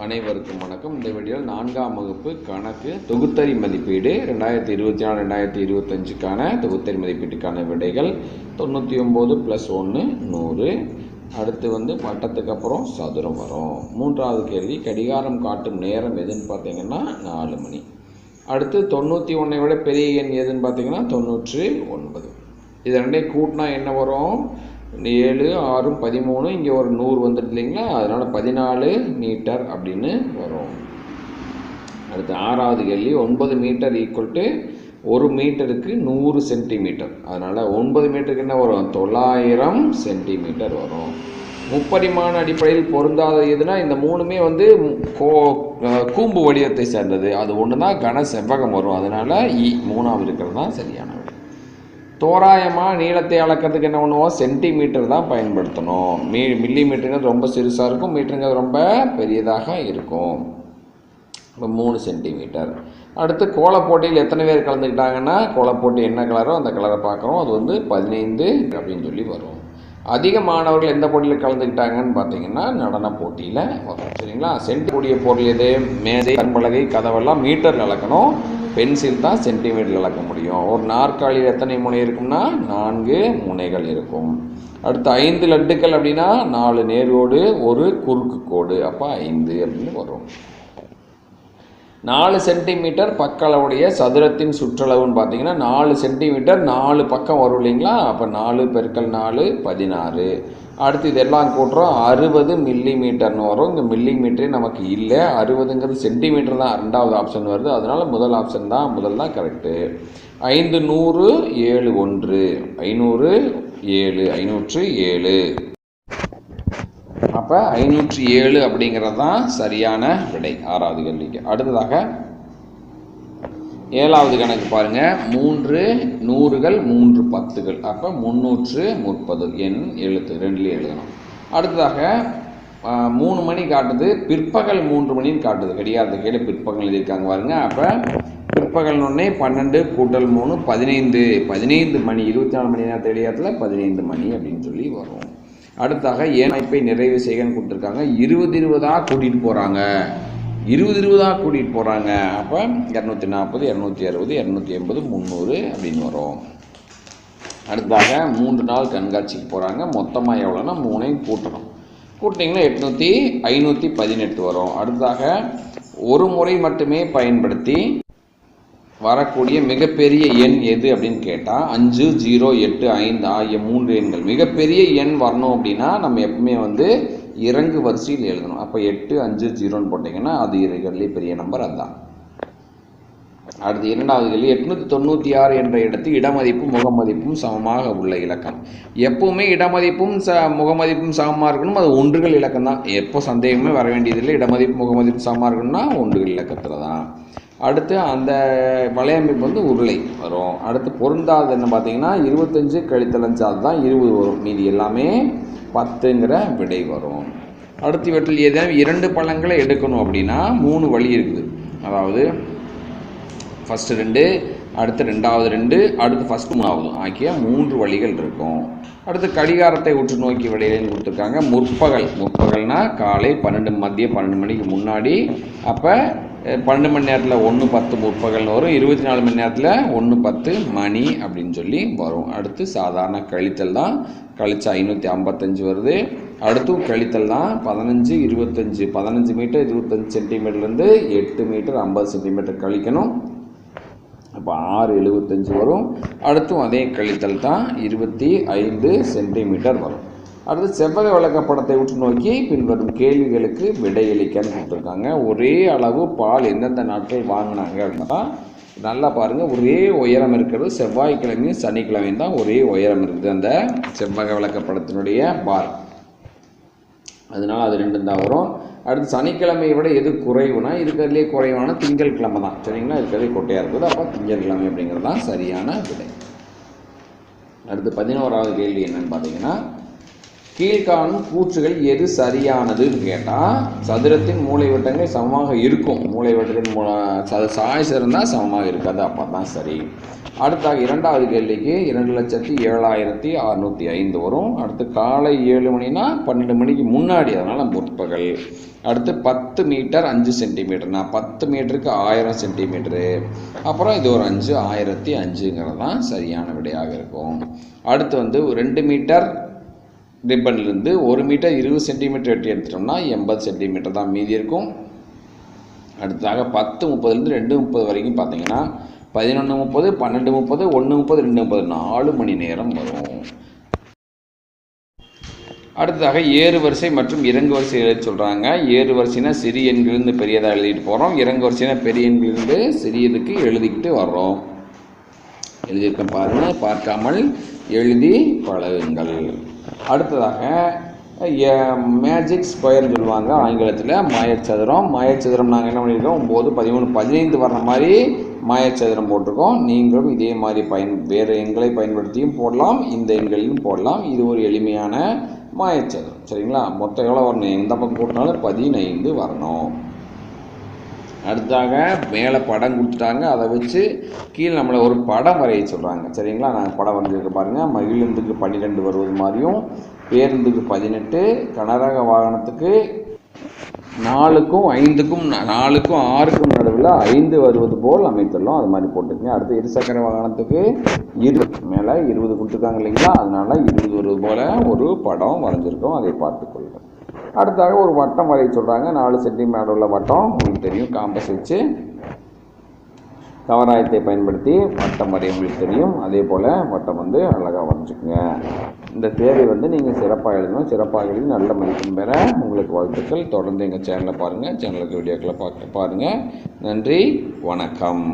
அனைவருக்கும் வணக்கம். இந்த வீடியோவில் நான்காம் வகுப்பு கணக்கு தொகுத்தறி மதிப்பீடு ரெண்டாயிரத்தி இருபத்தி நாலு ரெண்டாயிரத்தி இருபத்தஞ்சுக்கான தொகுத்தறி மதிப்பீட்டுக்கான விடைகள் தொண்ணூற்றி ஒம்பது ப்ளஸ் ஒன்று நூறு. அடுத்து வந்து வட்டத்துக்கு அப்புறம் சதுரம் வரும். மூன்றாவது கேள்வி கடிகாரம் காட்டும் நேரம் எதுன்னு பார்த்தீங்கன்னா நாலு மணி. அடுத்து தொண்ணூற்றி ஒன்றை விட பெரிய எண் எதுன்னு பார்த்தீங்கன்னா தொண்ணூற்றி ஒன்பது. இது ரெண்டையும் கூட்டினா என்ன வரும்? ஏழு ஆறும் பதிமூணு இங்கே ஒரு நூறு வந்துடுது இல்லைங்களா? அதனால் பதினாலு மீட்டர் அப்படின்னு வரும். அடுத்து ஆறாவது கேள்வி ஒன்பது மீட்டர் ஈக்குவல் டு ஒரு மீட்டருக்கு நூறு சென்டிமீட்டர். அதனால் ஒன்பது மீட்டருக்கு என்ன வரும்? தொள்ளாயிரம் சென்டிமீட்டர் வரும். முப்பரிமாண அடிப்படையில் பொருந்தாத எதுனா இந்த மூணுமே வந்து கோ கூம்பு வடிவத்தை சேர்ந்தது. அது ஒன்று தான் கன செவ்வகம் வரும். அதனால் இ மூணாவது இருக்கிறது தான் சரியான தோராயமாக நீளத்தை அளக்கிறதுக்கு என்ன பண்ணுவோம்? சென்டிமீட்டர் தான் பயன்படுத்தணும். மீ மில்லி மீட்டருங்கிறது ரொம்ப சிறுசாக இருக்கும். மீட்டருங்கிறது ரொம்ப பெரியதாக இருக்கும். இப்போ மூணு சென்டிமீட்டர். அடுத்து கோலப் போட்டியில் எத்தனை பேர் கலந்துக்கிட்டாங்கன்னா கோலப்போட்டி என்ன கலரோ அந்த கலரை பார்க்குறோம். அது வந்து பதினைந்து அப்படின்னு சொல்லி வரும். அதிக மாணவர்கள் எந்த போட்டியில் கலந்துக்கிட்டாங்கன்னு பார்த்தீங்கன்னா நடன போட்டியில் வரும். சரிங்களா? சென்ட் கூடிய பொருள் எது? மேதை கண்பலகை கதவெல்லாம் மீட்டர் அளக்கணும். பென்சில் தான் சென்டிமீட்டர் அளக்க முடியும். ஒரு நாற்காலியில் எத்தனை முனை இருக்கும்னா? நான்கு முனைகள் இருக்கும். அடுத்து ஐந்து லட்டுக்கள் அப்படின்னா நாலு நேர்கோடு ஒரு குறுக்கு கோடு. அப்போ ஐந்து அப்படின்னு வரும். நாலு சென்டிமீட்டர் பக்களவுடைய சதுரத்தின் சுற்றளவுன்னு பார்த்தீங்கன்னா நாலு சென்டிமீட்டர் நாலு பக்கம் வரும் இல்லைங்களா? அப்போ நாலு பெருக்கல் நாலு பதினாறு. அடுத்து இதெல்லாம் கூட்டுறோம். அறுபது மில்லி மீட்டர்னு வரும். இங்கே மில்லி மீட்டரே நமக்கு இல்லை. அறுபதுங்கிறது சென்டிமீட்டர் தான் ரெண்டாவது ஆப்ஷன் வருது. அதனால் முதல் ஆப்ஷன் தான் முதல் தான் கரெக்டு ஐந்து நூறு ஏழு ஒன்று. ஐநூறு ஏழு. ஐநூற்று ஏழு. அப்போ ஐநூற்றி ஏழு அப்படிங்கிறது தான் சரியான விடை. ஆறாவது கேள்விக்கு. அடுத்ததாக ஏழாவது கணக்கு பாருங்க. மூன்று நூறுகள் மூன்று பத்துகள். அப்போ முந்நூற்று முப்பது. எண் எழுத்து ரெண்டுலேயும் எழுதணும். அடுத்ததாக மூணு மணி காட்டுது. பிற்பகல் மூன்று மணின்னு காட்டுது. கிடையாது கீழே பிற்பகல் எழுதியிருக்காங்க பாருங்க. அப்போ பிற்பகல் ஒன்றே பன்னெண்டு கூட்டல் மூணு பதினைந்து. பதினைந்து மணி இருபத்தி நாலு மணி நேரத்தை இடத்துல பதினைந்து மணி அப்படின்னு சொல்லி வரும். அடுத்தாக ஏன் அமைப்பை நிறைவு செய்யன்னு கொடுத்துருக்காங்க. இருபது இருபதாக கூட்டிகிட்டு போகிறாங்க இருபது இருபதாக கூட்டிகிட்டு போகிறாங்க அப்போ இரநூத்தி நாற்பது இரநூத்தி அறுபது இரநூத்தி எண்பது முந்நூறு அப்படின்னு வரும். அடுத்ததாக மூன்று நாள் கண்காட்சிக்கு போகிறாங்க மொத்தமாக எவ்வளோன்னா மூணையும் கூட்டணும். கூட்டிங்கன்னா எட்நூற்றி ஐநூற்றி பதினெட்டு வரும். அடுத்ததாக ஒரு முறை மட்டுமே பயன்படுத்தி வரக்கூடிய மிகப்பெரிய எண் எது அப்படின்னு கேட்டால் அஞ்சு ஜீரோ எட்டு ஐந்து ஆகிய மூன்று எண்கள். மிகப்பெரிய எண் வரணும் அப்படின்னா நம்ம எப்பவுமே வந்து இறங்கு வரிசையில் எழுதணும். அப்போ எட்டு அஞ்சு ஜீரோன்னு போட்டிங்கன்னா அது இருக்கிறதுலே பெரிய நம்பர் அதுதான் அடுத்து இரண்டாவது கேள்வி எட்நூற்றி தொண்ணூற்றி ஆறு என்ற இடத்தில் இடமதிப்பும் முகமதிப்பும் சமமாக உள்ள இலக்கம். எப்பவுமே இடமதிப்பும் ச முகமதிப்பும் சமமாக இருக்கணும் அது ஒன்றுகள் இலக்கம் தான். எப்போ சந்தேகமே வர வேண்டியதில்லை. இடமதிப்பு முகமதிப்பு சமமாக இருக்கணும்னா ஒன்றுகள் இலக்கத்தில் தான். அடுத்து அந்த வலையமைப்பு வந்து உருளை வரும். அடுத்து பொருந்தாது என்ன பார்த்தீங்கன்னா இருபத்தஞ்சு கழித்தல் தான் இருபது வரும். மீதி எல்லாமே பத்துங்கிற விடை வரும். அடுத்து இவற்றில் ஏதேனும் இரண்டு பழங்களை எடுக்கணும் அப்படின்னா மூணு வழி இருக்குது. அதாவது ஃபஸ்ட்டு ரெண்டு அடுத்து ரெண்டாவது ரெண்டு அடுத்து ஃபஸ்ட்டு மூணாவது. ஆகிய மூன்று வழிகள் இருக்கும். அடுத்து கடிகாரத்தை உற்று நோக்கி விடையிலையும் கொடுத்துருக்காங்க. முற்பகல். முற்பகல்னால் காலை பன்னெண்டு மதிய பன்னெண்டு மணிக்கு முன்னாடி. அப்போ பன்னெண்டு மணி நேரத்தில் ஒன்று பத்து முற்பகல்னு வரும். இருபத்தி நாலு மணி நேரத்தில் ஒன்று பத்து மணி அப்படின்னு சொல்லி வரும். அடுத்து சாதாரண கழித்தல் தான். கழிச்சா ஐநூற்றி ஐம்பத்தஞ்சு வருது. அடுத்தும் கழித்தல் தான் பதினஞ்சு இருபத்தஞ்சு. பதினஞ்சு மீட்டர் இருபத்தஞ்சு சென்டிமீட்டர்லேருந்து எட்டு மீட்டர் ஐம்பது சென்டிமீட்டர் கழிக்கணும். அப்போ ஆறு எழுபத்தஞ்சு வரும். அடுத்தும் அதே கழித்தல் தான் இருபத்தி ஐந்து சென்டிமீட்டர் வரும். அடுத்து செவ்வக விளக்கப்படத்தை உற்று நோக்கி பின்வரும் கேள்விகளுக்கு விடையளிக்கன்னு கொடுத்துருக்காங்க. ஒரே அளவு பால் எந்தெந்த நாட்கள் வாங்கினாங்க அப்படின்னா நல்லா பாருங்கள் ஒரே உயரம் இருக்கிறது. செவ்வாய்க்கிழமையும் சனிக்கிழமையும் தான் ஒரே உயரம் இருக்குது அந்த செவ்வக விளக்கப்படத்தினுடைய பார். அதனால் அது ரெண்டும் தான் வரும். அடுத்து சனிக்கிழமையை விட எது குறைவுனா இருக்கிறதுலே குறைவான திங்கள் கிழமை தான். சரிங்களா? இருக்கிறதே கொட்டையாக இருக்குது. அப்போ திங்கட்கிழமை அப்படிங்கிறது தான் சரியான விடை. அடுத்து பதினோராவது கேள்வி என்னன்னு பார்த்தீங்கன்னா கீழ்காணும் கூற்றுகள் எது சரியானதுன்னு கேட்டால் சதுரத்தின் மூலைவிட்டங்கள் சமமாக இருக்கும். மூலைவிட்டத்தின் மூல சாய் சாய்ஸ் சமமாக இருக்காது அப்போ தான் சரி. அடுத்தாக இரண்டாவது கேள்விக்கு இரண்டு லட்சத்தி ஏழாயிரத்தி அறுநூற்றி ஐந்து வரும். அடுத்து காலை ஏழு மணினா பன்னெண்டு மணிக்கு முன்னாடி அதனால் முற்பகல் அடுத்து பத்து மீட்டர் அஞ்சு சென்டிமீட்டர்னா பத்து மீட்டருக்கு ஆயிரம் சென்டிமீட்டரு. அப்புறம் இது ஒரு அஞ்சு ஆயிரத்தி அஞ்சுங்கிறது தான் சரியான விடையாக இருக்கும். அடுத்து வந்து ரெண்டு மீட்டர் ரிப்பன்லேருந்து ஒரு மீட்டர் இருபது சென்டிமீட்டர் வெட்டி எடுத்துட்டோம்னா எண்பது சென்டிமீட்டர் தான் மீதி இருக்கும். அடுத்ததாக பத்து முப்பதுலேருந்து ரெண்டு முப்பது வரைக்கும் பார்த்தீங்கன்னா பதினொன்று முப்பது பன்னெண்டு முப்பது ஒன்று முப்பது ரெண்டு முப்பது நாலு மணி நேரம் வரும். அடுத்ததாக ஏறு வரிசை மற்றும் இறங்கு வரிசை எழுத சொல்கிறாங்க ஏறு வரிசைனா சிறிய எண்களிலிருந்து பெரியதாக எழுதிட்டு போகிறோம் இறங்கு வரிசைனா பெரிய எண்களிலிருந்து சிறியதுக்கு எழுதிக்கிட்டு வர்றோம். எழுதியிருக்க பாருங்கள் பார்க்காமல் எழுதி பழகுங்கள். அடுத்ததாக மேஜிக் ஸ்கொயர்னு சொல்லுவாங்க ஆங்கிலத்தில் மாயச்சதுரம். மாயச்சதுரம் நாங்கள் என்ன பண்ணியிருக்கோம்? ஒம்பது பதிமூணு பதினைந்து வர்ற மாதிரி மாயச்சதுரம் போட்டிருக்கோம். நீங்களும் இதே மாதிரி பயன் வேறு எண்களை பயன்படுத்தியும் போடலாம். இந்த எண்களிலும் போடலாம். இது ஒரு எளிமையான மாயச்சதுரம். சரிங்களா? மொத்தம் எவ்வளோ வரணும்? எந்த பக்கம் போட்டினாலும் பதினைந்து வரணும். அடுத்தாக மேலே படம் கொடுத்துட்டாங்க. அதை வச்சு கீழே நம்மளை ஒரு படம் வரைய சொல்கிறாங்க சரிங்களா? நாங்கள் படம் வரைஞ்சிருக்க பாருங்கள் மகிழுந்துக்கு பன்னிரெண்டு வருவது மாதிரியும் பேருந்துக்கு பதினெட்டு கனரக வாகனத்துக்கு நாலுக்கும் ஐந்துக்கும் நாலுக்கும் ஆறுக்கும் நடுவில் ஐந்து வருவது போல் அமைத்துள்ளோம். அது மாதிரி போட்டுக்கங்க. அடுத்து இருசக்கர வாகனத்துக்கு இரு மேலே இருபது கொடுத்துருக்காங்க இல்லைங்களா? அதனால் இருபது வருவது போல் ஒரு படம் வரைஞ்சிருக்கோம். அதை பார்த்துக்கொள்ளுங்கள் அடுத்தாக ஒரு வட்டம் வரைய சொல்கிறாங்க நாலு சென்டிமீட்டர் உள்ள வட்டம். உங்களுக்கு தெரியும் காம்பஸ் வச்சு கவராயத்தை பயன்படுத்தி வட்டம் வரைய உங்களுக்கு தெரியும். அதே போல் வட்டம் வந்து அழகாக வரைஞ்சிக்கோங்க. இந்த தேவை வந்து நீங்கள் சிறப்பாக எழுதணும். சிறப்பாக எழுதி நல்ல மதிப்பெண் பெற உங்களுக்கு வாழ்த்துக்கள். தொடர்ந்து எங்கள் சேனலை பாருங்கள் சேனலுக்கு வீடியோக்களை பார்க்க பாருங்கள் நன்றி. வணக்கம்.